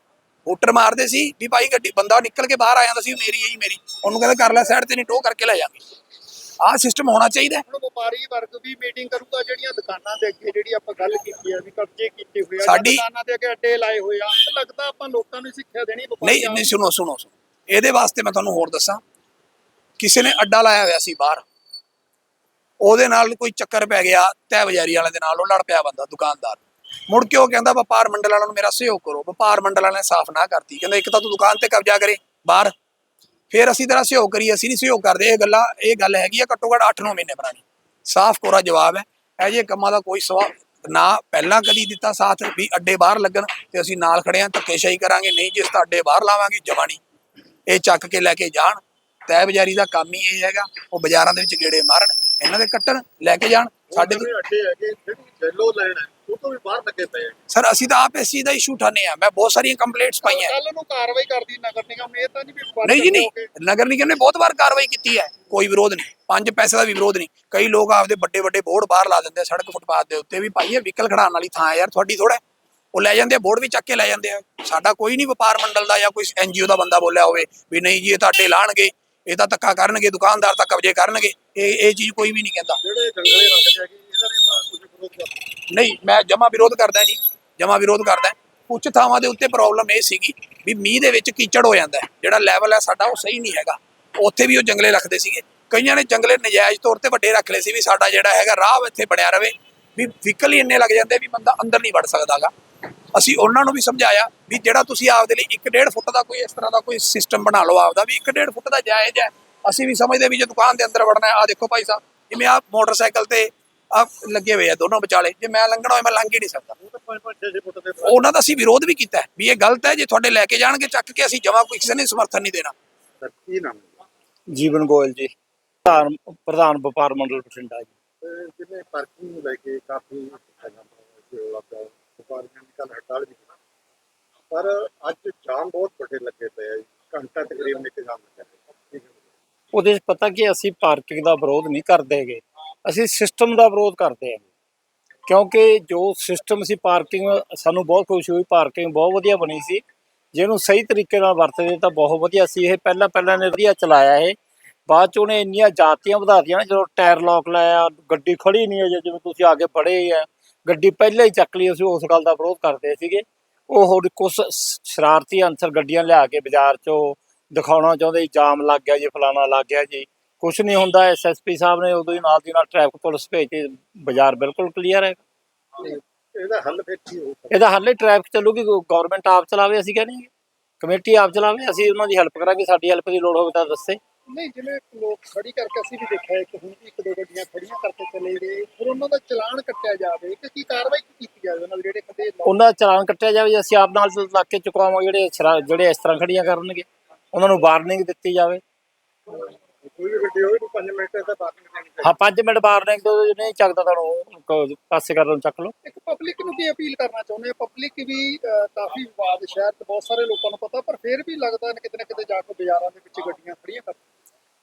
[SPEAKER 1] ਹੁੱਟਰ ਮਾਰਦੇ ਸੀ ਵੀ ਭਾਈ ਗੱਡੀ ਬੰਦਾ ਨਿਕਲ ਕੇ ਬਾਹਰ ਆ ਜਾਂਦਾ ਸੀ ਮੇਰੀ ਹੈ ਜੀ ਮੇਰੀ। ਉਹਨੂੰ ਕਹਿੰਦੇ ਕਰ ਲੈ ਸਾਈਡ ਤੇ ਨਹੀਂ ਟੋ ਕਰਕੇ ਲੈ ਜਾਵਾਂਗੇ ਆਹ ਸਿਸਟਮ ਹੋਣਾ ਚਾਹੀਦਾ ਹੈ।
[SPEAKER 4] ਹੁਣ ਵਪਾਰੀ ਵਰਗ ਵੀ ਮੀਟਿੰਗ ਕਰੂਗਾ ਜਿਹੜੀਆਂ ਦੁਕਾਨਾਂ ਦੇ ਅੱਗੇ ਜਿਹੜੀ ਆਪਾਂ ਗੱਲ ਕੀਤੀ ਆ ਵੀ ਕਬਜ਼ੇ ਕੀਤੇ ਹੋਏ ਆ
[SPEAKER 1] ਸਾਡੀ-
[SPEAKER 4] ਦੁਕਾਨਾਂ ਦੇ ਅੱਗੇ ਅੱਡੇ ਲਾਏ ਹੋਏ ਆ ਲੱਗਦਾ ਆਪਾਂ ਲੋਕਾਂ ਨੂੰ ਸਿੱਖਿਆ ਦੇਣੀ ਵਪਾਰੀ
[SPEAKER 1] ਨਹੀਂ ਨਹੀਂ ਸੁਣੋ ਸੁਣੋ ਸੁਣੋ। ਇਹਦੇ ਵਾਸਤੇ ਮੈਂ ਤੁਹਾਨੂੰ ਹੋਰ ਦੱਸਾਂ। ਕਿਸੇ ਨੇ ਅੱਡਾ ਲਾਇਆ ਹੋਇਆ ਸੀ ਬਾਹਰ। ਉਹਦੇ ਨਾਲ ਕੋਈ ਚੱਕਰ ਪੈ ਗਿਆ, ਤਹਿ ਬਜ਼ਾਰੀ ਵਾਲਿਆਂ ਦੇ ਨਾਲ ਉਹ ਲੜ ਪਿਆ ਬੰਦਾ, ਦੁਕਾਨਦਾਰ। ਮੁੜ ਕੇ ਉਹ ਕਹਿੰਦਾ, ਵਪਾਰ ਮੰਡਲ ਵਾਲਿਆਂ ਨੂੰ ਮੇਰਾ ਸਹਿਯੋਗ ਕਰੋ। ਵਪਾਰ ਮੰਡਲ ਵਾਲਿਆਂ ਨੇ ਸਾਫ਼ ਨਾ ਕਰਤੀ। ਕਹਿੰਦਾ, ਇੱਕ ਤਾਂ ਤੂੰ ਦੁਕਾਨ ਤੇ ਕਬਜ਼ਾ ਕਰੇ, ਬਾਹਰ। ਫਿਰ ਅਸੀਂ ਤੇਰਾ ਸਹਿਯੋਗ ਕਰੀਏ, ਅਸੀਂ ਨਹੀਂ ਸਹਿਯੋਗ ਕਰਦੇ। ਇਹ ਗੱਲਾਂ, ਇਹ ਗੱਲ ਹੈਗੀ ਆ ਘੱਟੋ ਘੱਟ 8-9 ਮਹੀਨੇ ਪੁਰਾਣੀ। ਸਾਫ਼ ਕੋਰਾ ਜਵਾਬ ਹੈ। ਇਹ ਜੇ ਕੰਮਾਂ ਦਾ ਕੋਈ ਸਵਾਲ ਨਾ ਪਹਿਲਾਂ ਕਦੀ ਦਿੱਤਾ ਸਾਥ ਵੀ ਅੱਡੇ ਬਾਹਰ ਲੱਗਣ ਤੇ ਅਸੀਂ ਨਾਲ ਖੜੇ ਆਂ, ਧੱਕੇਸ਼ਾਹੀ ਕਰਾਂਗੇ। ਨਹੀਂ, ਜਿਸ ਤਾਂ ਅੱਡੇ ਬਾਹਰ ਲਾਵਾਂਗੇ ਜਮਾ ਇਹ ਚੱਕ ਕੇ ਲੈ ਕੇ ਜਾਣ। ਤੈ ਬਜ਼ਾਰੀ ਦਾ ਕੰਮ ਹੀ ਇਹ ਹੈਗਾ, ਉਹ ਬਾਜ਼ਾਰਾਂ ਦੇ ਵਿੱਚ ਗੇੜੇ ਮਾਰਨ। ਇਹਨਾਂ ਦੇ ਕੱਟਣ ਲੈ ਕੇ ਜਾਣ ਸਾਡੇ
[SPEAKER 5] ਜਿਹੜੇ ਅੱਡੇ ਹੈਗੇ ਜਿਹੜੀ ਜੈਲੋ ਲਾਈਨ ਹੈ ਉਹ ਤੋਂ ਵੀ ਬਾਹਰ ਲੱਗੇ ਪਏ
[SPEAKER 1] ਸਰ ਅਸੀਂ ਤਾਂ ਆਪ ਇਸ ਚੀਜ਼ ਦਾ ਇਸ਼ੂ ਆ ਮੈਂ ਬਹੁਤ ਸਾਰੀਆਂ ਕੰਪਲੇਂਟਸ ਪਾਈਆਂ।
[SPEAKER 4] ਕੱਲ ਨੂੰ ਕਾਰਵਾਈ ਕਰਦੀ ਨਗਰ ਨਿਗਮ ਇਹ ਤਾਂ ਨਹੀਂ ਵੀ
[SPEAKER 1] ਨਹੀਂ ਜੀ ਨਹੀਂ। ਨਗਰ ਨਿਗਮ ਨੇ ਬਹੁਤ ਵਾਰ ਕਾਰਵਾਈ ਕੀਤੀ ਹੈ। ਕੋਈ ਵਿਰੋਧ ਨਹੀਂ। ਪੰਜ ਪੈਸੇ ਦਾ ਵੀ ਵਿਰੋਧ ਨਹੀਂ। ਕਈ ਲੋਕ ਆਪਦੇ ਵੱਡੇ ਵੱਡੇ ਬੋਰਡ ਬਾਹਰ ਲਾ ਦਿੰਦੇ ਸੜਕ ਫੁੱਟਪਾਥ ਦੇ ਉੱਤੇ ਵੀ ਭਾਈ ਇਹ ਵਹੀਕਲ ਖੜਾਉਣ ਵਾਲੀ ਥਾਂ ਯਾਰ ਤੁਹਾਡੀ ਥੋੜਾ ਉਹ ਲੈ ਜਾਂਦੇ ਆ ਬੋਰਡ ਵੀ ਚੱਕ ਕੇ ਲੈ ਜਾਂਦੇ ਆ। ਸਾਡਾ ਕੋਈ ਨਹੀਂ ਵਪਾਰ ਮੰਡਲ ਦਾ ਜਾਂ ਕੋਈ ਐਨਜੀਓ ਦਾ ਬੰਦਾ ਬੋਲਿਆ ਹੋਵੇ ਵੀ ਨਹੀਂ ਜੀ ਇਹ ਤੁਹਾਡੇ ਲਾਣਗੇ। ਇਹ ਤਾਂ ਧੱਕਾ ਕਰਨਗੇ ਦੁਕਾਨਦਾਰ ਤਾਂ ਕਬਜ਼ੇ ਕਰਨਗੇ। ਇਹ ਇਹ ਚੀਜ਼ ਕੋਈ ਵੀ ਨਹੀਂ ਕਹਿੰਦਾ।
[SPEAKER 5] ਜਿਹੜੇ ਜੰਗਲੇ ਰੱਖਦੇ ਹੈਗੇ ਇਹਦਾ ਵੀ ਤਾਂ ਕੁਝ ਵਿਰੋਧ ਕਰਦੇ
[SPEAKER 1] ਨਹੀਂ ਮੈਂ ਜਮਾ ਵਿਰੋਧ ਕਰਦਾ ਜੀ। ਜਮਾ ਵਿਰੋਧ ਕਰਦਾ। ਕੁਝ ਥਾਵਾਂ ਦੇ ਉੱਤੇ ਪ੍ਰੋਬਲਮ ਇਹ ਸੀਗੀ ਵੀ ਮੀਂਹ ਦੇ ਵਿੱਚ ਕੀਚੜ ਹੋ ਜਾਂਦਾ। ਜਿਹੜਾ ਲੈਵਲ ਹੈ ਸਾਡਾ ਉਹ ਸਹੀ ਨਹੀਂ ਹੈਗਾ। ਉੱਥੇ ਵੀ ਉਹ ਜੰਗਲੇ ਰੱਖਦੇ ਸੀਗੇ। ਕਈਆਂ ਨੇ ਜੰਗਲੇ ਨਜਾਇਜ਼ ਤੌਰ ਤੇ ਵੱਡੇ ਰੱਖ ਲਏ ਸੀ ਵੀ ਸਾਡਾ ਜਿਹੜਾ ਹੈਗਾ ਰਾਹ ਇੱਥੇ ਬਣਿਆ ਰਵੇ। ਵੀ ਵਹੀਕਲ ਹੀ ਇੰਨੇ ਲੱਗ ਜਾਂਦੇ ਵੀ ਬੰਦਾ ਅੰਦਰ ਨਹੀਂ ਵੜ ਸਕਦਾਗਾ। ਅਸੀਂ ਉਹਨਾਂ ਨੂੰ ਵੀ ਸਮਝਾਇਆ ਵੀ ਜਿਹੜਾ ਤੁਸੀਂ ਆਪਦੇ ਲਈ 1.5 ਫੁੱਟ ਦਾ ਕੋਈ ਇਸ ਤਰ੍ਹਾਂ ਦਾ ਕੋਈ ਸਿਸਟਮ ਬਣਾ ਲਓ ਆਪਦਾ ਵੀ 1.5 ਫੁੱਟ ਦਾ ਜਾਇਜ਼ ਹੈ। ਅਸੀਂ ਵੀ ਸਮਝਦੇ ਵੀ ਜੇ ਦੁਕਾਨ ਦੇ ਅੰਦਰ ਵੜਨਾ ਹੈ ਆ ਦੇਖੋ ਭਾਈ ਸਾਹਿਬ ਜਿਵੇਂ ਆ ਮੋਟਰਸਾਈਕਲ ਤੇ ਆ ਲੱਗੇ ਹੋਏ ਆ ਦੋਨੋਂ ਵਿਚਾਲੇ ਜੇ ਮੈਂ ਲੰਘਣਾ ਹੋਏ ਮੈਂ ਲੰਘ ਹੀ ਨਹੀਂ ਸਕਦਾ।
[SPEAKER 5] ਉਹ ਤਾਂ 5-5 6 ਫੁੱਟ ਦੇ
[SPEAKER 1] ਉਹਨਾਂ ਦਾ ਅਸੀਂ ਵਿਰੋਧ ਵੀ ਕੀਤਾ ਵੀ ਇਹ ਗਲਤ ਹੈ ਜੇ ਤੁਹਾਡੇ ਲੈ ਕੇ ਜਾਣਗੇ ਚੱਕ ਕੇ ਅਸੀਂ ਜਮਾ ਕੋਈ ਕਿਸੇ ਨੇ ਸਮਰਥਨ ਨਹੀਂ ਦੇਣਾ।
[SPEAKER 5] ਕੀ ਨਾਮ?
[SPEAKER 2] ਜੀਵਨ ਗੋਇਲ ਜੀ ਪ੍ਰਧਾਨ ਪ੍ਰਧਾਨ ਵਪਾਰ ਮੰਡਲ ਬਠਿੰਡਾ ਜੀ।
[SPEAKER 5] ਜਿਵੇਂ ਪਾਰਕਿੰਗ ਲੈ ਕੇ ਕਾਫੀ ਆਪਦਾ ਵਪਾਰੀਆਂ ਦੀ ਕੱਲ ਹੜਤਾਲ ਵੀ ਕੀਤੀ ਪਰ ਅੱਜ ਜਾਮ ਬਹੁਤ ਵੱਡੇ ਲੱਗੇ ਪਏ ਆ ਜੀ। ਘੰਟਾ ਤਕਰੀਬਨ ਇੱਕ ਜਾਮ ਲੱਗਿਆ ਹੈ
[SPEAKER 2] ਉਹਦੇ 'ਚ ਪਤਾ ਕਿ ਅਸੀਂ ਪਾਰਕਿੰਗ ਦਾ ਵਿਰੋਧ ਨਹੀਂ ਕਰਦੇਗੇ ਅਸੀਂ ਸਿਸਟਮ ਦਾ ਵਿਰੋਧ ਕਰਦੇ ਹਾਂ ਕਿਉਂਕਿ ਜੋ ਸਿਸਟਮ ਸੀ, ਪਾਰਕਿੰਗ ਸਾਨੂੰ ਬਹੁਤ ਖੁਸ਼ੀ ਹੋਈ। ਪਾਰਕਿੰਗ ਬਹੁਤ ਵਧੀਆ ਬਣੀ ਸੀ। ਜਿਹਨੂੰ ਸਹੀ ਤਰੀਕੇ ਨਾਲ ਵਰਤਦੇ ਤਾਂ ਬਹੁਤ ਵਧੀਆ ਸੀ। ਇਹ ਪਹਿਲਾਂ ਪਹਿਲਾਂ ਨੇ ਵਧੀਆ ਚਲਾਇਆ ਇਹ। ਬਾਅਦ ਚ ਉਹਨੇ ਇੰਨੀਆਂ ਜਾਤੀਆਂ ਵਧਾਤੀਆਂ ਨਾ, ਜਦੋਂ ਟਾਇਰ ਲੌਕ ਲਾਇਆ, ਗੱਡੀ ਖੜੀ ਨਹੀਂ ਅਜੇ ਜਿਵੇਂ ਤੁਸੀਂ ਆਗੇ ਪੜੇ ਆ। ਗੱਡੀ ਪਹਿਲਾਂ ਹੀ ਚੱਕ ਲਈ, ਅਸੀਂ ਉਸ ਗੱਲ ਦਾ ਵਿਰੋਧ ਕਰਦੇ ਸੀਗੇ। ਉਹ ਹੋਰ ਕੁਝ ਸ਼ਰਾਰਤੀ ਅਨਸਰ ਗੱਡੀਆਂ ਲਿਆ ਕੇ ਬਾਜ਼ਾਰ 'ਚੋਂ ਦਿਖਾਉਣਾ ਚਾਹੁੰਦੇ ਜਾਮ ਲੱਗ ਗਿਆ ਜੀ ਫਲਾਣਾ ਲੱਗ ਗਿਆ ਜੀ। ਕੁਝ ਨਹੀਂ ਹੁੰਦਾ ਐਸਐਸਪੀ ਸਾਹਿਬ ਨੇ ਉਦੋਂ ਹੀ ਨਾਲ ਦੀ ਨਾਲ ਟ੍ਰੈਫਿਕ ਪੁਲਿਸ ਭੇਜੀ ਬਾਜ਼ਾਰ ਬਿਲਕੁਲ ਕਲੀਅਰ ਹੈ।
[SPEAKER 5] ਇਹਦਾ ਹੱਲ ਫਿਰ ਕੀ ਹੋ ਸਕਦਾ
[SPEAKER 2] ਇਹਦਾ ਹੱਲੇ ਟ੍ਰੈਫਿਕ ਚੱਲੂਗੀ ਗਵਰਨਮੈਂਟ ਆਪ ਚਲਾਵੇ ਅਸੀਂ ਕਹਿੰਦੇ ਕਮੇਟੀ ਆਪ ਚਲਾਵੇ ਅਸੀਂ ਉਹਨਾਂ ਦੀ ਹੈਲਪ ਕਰਾਂਗੇ ਸਾਡੀ ਹੈਲਪ ਦੀ ਲੋੜ ਹੋਵੇ ਤਾਂ ਦੱਸੇ।
[SPEAKER 4] ਨਹੀਂ ਜਿਵੇਂ ਲੋਕ ਖੜੀ ਕਰਕੇ ਅਸੀਂ ਵੀ ਦੇਖਿਆ ਇੱਕ ਹੁਣ ਵੀ ਇੱਕ ਦੋ ਗੱਡੀਆਂ ਖੜੀਆਂ ਕਰਕੇ ਚਲੇ ਗਏ ਫਿਰ ਉਹਨਾਂ ਦਾ ਚਲਾਨ ਕੱਟਿਆ ਜਾਵੇ ਕਿ ਕੀ ਕਾਰਵਾਈ ਕੀਤੀ ਜਾਵੇ ਉਹਨਾਂ ਦੇ ਜਿਹੜੇ ਕਦੇ
[SPEAKER 2] ਉਹਨਾਂ ਦਾ ਚਲਾਨ ਕੱਟਿਆ ਜਾਵੇ ਜੇ ਅਸੀਂ ਆਪ ਨਾਲ ਲੱਗ ਕੇ ਚੁਕਵਾਵਾਂਗੇ ਜਿਹੜੇ ਜਿਹੜੇ ਇਸ ਤਰ੍ਹਾਂ ਖੜੀਆਂ ਕਰਨਗੇ ਉਹਨਾਂ ਨੂੰ ਵਾਰਨਿੰਗ ਦਿੱਤੀ ਜਾਵੇ।
[SPEAKER 5] ਕੋਈ ਵੀ ਗੱਡੀ ਹੋਵੇ ਤਾਂ 5 ਮਿੰਟ ਦਾ ਦੇਣੀ
[SPEAKER 2] ਹਾਂ 5 ਮਿੰਟ ਵਾਰਨਿੰਗ ਤੋਂ ਨਹੀਂ ਚੱਕਦਾ ਤੁਹਾਨੂੰ ਪਾਸੇ ਕਰਨ ਨੂੰ ਚੱਕ ਲਓ।
[SPEAKER 4] ਇੱਕ ਪਬਲਿਕ ਨੂੰ ਕੀ ਅਪੀਲ ਕਰਨਾ ਚਾਹੁੰਦੇ ਆ ਪਬਲਿਕ ਵੀ ਕਾਫੀ ਵਿਵਾਦ ਸ਼ਹਿਰ 'ਚ ਬਹੁਤ ਸਾਰੇ ਲੋਕਾਂ ਨੂੰ ਪਤਾ ਪਰ ਫਿਰ ਵੀ ਲੱਗਦਾ ਹੈ ਕਿਤੇ ਨਾ ਕਿਤੇ ਜਾ ਕੇ ਬਾਜ਼ਾਰਾਂ ਦੇ ਵਿੱਚ ਗੱਡੀਆਂ ਖੜੀਆਂ ਕਰ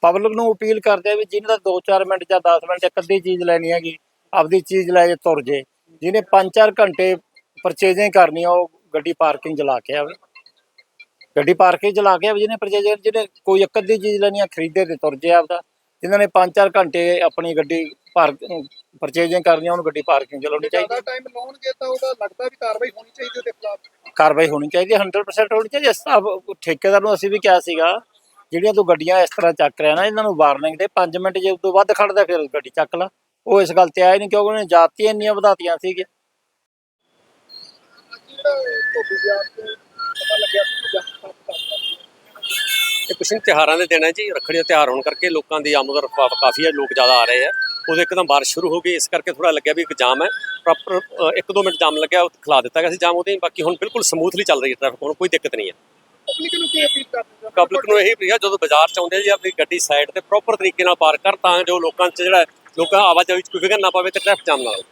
[SPEAKER 2] ਪਬਲਿਕ ਨੂੰ ਅਪੀਲ ਕਰਦੇ ਆ ਵੀ ਜਿਹਨੇ ਦਾ 2-4 ਮਿੰਟ ਜਾਂ 10 ਮਿੰਟ ਇੱਕ ਅੱਧੀ ਚੀਜ਼ ਲੈਣੀ ਹੈਗੀ ਆਪਦੀ ਚੀਜ਼ ਲੈ ਕੇ ਤੁਰ ਜੇ। ਜਿਹਨੇ 5-4 ਘੰਟੇ ਪਰਚੇਜ਼ਿੰਗ ਕਰਨੀ ਆ ਉਹ ਗੱਡੀ ਪਾਰਕਿੰਗ 'ਚ ਲਾ ਕੇ ਆਵੇ। ਗੱਡੀ ਪਾਰਕਿੰਗ 'ਚ ਲਾ ਕੇ ਆਵੇ ਜਿਹਨੇ ਪਰਚੇਜ਼ਿੰਗ ਜਿਹਨੇ ਕੋਈ ਇੱਕ ਅੱਧੀ ਚੀਜ਼ ਲੈਣੀ ਆ ਖਰੀਦੇ ਤੇ ਤੁਰ ਜੇ ਆਪਦਾ। ਜਿਨ੍ਹਾਂ ਨੇ 5-4 ਘੰਟੇ ਆਪਣੀ ਗੱਡੀ ਪਾਰਕ ਪਰਚੇਜ਼ਿੰਗ ਕਰਨੀ ਆ ਉਹਨੂੰ ਗੱਡੀ ਪਾਰਕਿੰਗ 'ਚ ਲਾਉਣੀ
[SPEAKER 4] ਜ਼ਿਆਦਾ
[SPEAKER 2] ਚਾਹੀਦੀ
[SPEAKER 4] ਟਾਈਮ ਲਾਉਣਗੇ ਤਾਂ ਉਹਦਾ ਲੱਗਦਾ ਵੀ ਕਾਰਵਾਈ ਹੋਣੀ ਚਾਹੀਦੀ ਉਹਦੇ ਖਿਲਾਫ।
[SPEAKER 2] ਕਾਰਵਾਈ ਹੋਣੀ ਚਾਹੀਦੀ ਹੈ 100% ਹੋਣੀ ਚਾਹੀਦੀ। ਹੈ ਇਸ ਤਰ੍ਹਾਂ ਠੇਕੇਦਾਰ ਨੂੰ ਅਸੀਂ ਵੀ ਕਿਹਾ ਸੀਗਾ ਜਿਹੜੀਆਂ ਤੂੰ ਗੱਡੀਆਂ ਇਸ ਤਰ੍ਹਾਂ ਚੱਕ ਰਿਹਾ ਨਾ ਇਹਨਾਂ ਨੂੰ ਵਾਰਨਿੰਗ ਦੇ 5 ਮਿੰਟ ਜੇ ਉਦੋਂ ਵੱਧ ਖੜਦਾ ਫਿਰ ਗੱਡੀ ਚੱਕ ਲਾ। ਉਹ ਇਸ ਗੱਲ ਤੇ ਆਇਆ ਨਹੀਂ ਕਿਉਂਕਿ ਉਹਨੇ ਜਾਤੀਆਂ ਇੰਨੀਆਂ ਵਧਾਤੀਆਂ ਸੀਗੀਆਂ।
[SPEAKER 4] ਜਿਹੜਾ ਧੋਬੀ ਬਾਜ਼ਾਰ ਤੋਂ ਪਤਾ ਲੱਗਿਆ ਕਿ
[SPEAKER 3] ਇਹ ਕੁਛ ਨਹੀਂ ਤਿਉਹਾਰਾਂ ਦੇ ਦਿਨ ਹੈ ਜੀ ਰੱਖੜੀ ਦਾ ਤਿਉਹਾਰ ਹੋਣ ਕਰਕੇ ਲੋਕਾਂ ਦੀ ਆਮਦ ਰਫਤਾਰ ਕਾਫੀ ਹੈ ਲੋਕ ਜ਼ਿਆਦਾ ਆ ਰਹੇ ਆ ਉਦੋਂ ਇੱਕਦਮ ਬਾਰਿਸ਼ ਸ਼ੁਰੂ ਹੋ ਗਈ ਇਸ ਕਰਕੇ ਥੋੜਾ ਲੱਗਿਆ ਵੀ ਇੱਕ ਜਾਮ ਹੈ। ਪ੍ਰੋਪਰ ਇੱਕ ਦੋ ਮਿੰਟ ਜਾਮ ਲੱਗਿਆ ਉਹ ਖਿਲਾ ਦਿੱਤਾ ਗਿਆ ਸੀ ਜਾਮ ਉਹਦੇ ਬਾਕੀ ਹੁਣ ਬਿਲਕੁਲ ਸਮੂਥਲੀ ਚੱਲ ਰਹੀ ਹੈ ਟ੍ਰੈਫਿਕ ਹੁਣ ਕੋਈ ਦਿੱਕਤ ਨਹੀਂ ਹੈ।
[SPEAKER 4] ਪਬਲਿਕ ਨੂੰ ਕੀ ਅਪੀਲ ਕਰਦੇ
[SPEAKER 3] ਪਬਲਿਕ ਨੂੰ ਇਹੀ ਪ੍ਰਿਆ ਜਦੋਂ ਬਾਜ਼ਾਰ ਚ ਆਉਂਦੇ ਆ ਜੀ ਆਪਣੀ ਗੱਡੀ ਸਾਈਡ ਤੇ ਪ੍ਰੋਪਰ ਤਰੀਕੇ ਨਾਲ ਪਾਰਕ ਕਰ ਤਾਂ ਜੋ ਲੋਕਾਂ 'ਚ ਜਿਹੜਾ ਲੋਕਾਂ ਆਵਾਜਾਈ 'ਚ ਕੋਈ ਵਿਘਨ ਨਾ ਪਵੇ ਤੇ ਟ੍ਰੈਫਿਕ ਜਾਮ ਨਾ ਹੋਵੇ।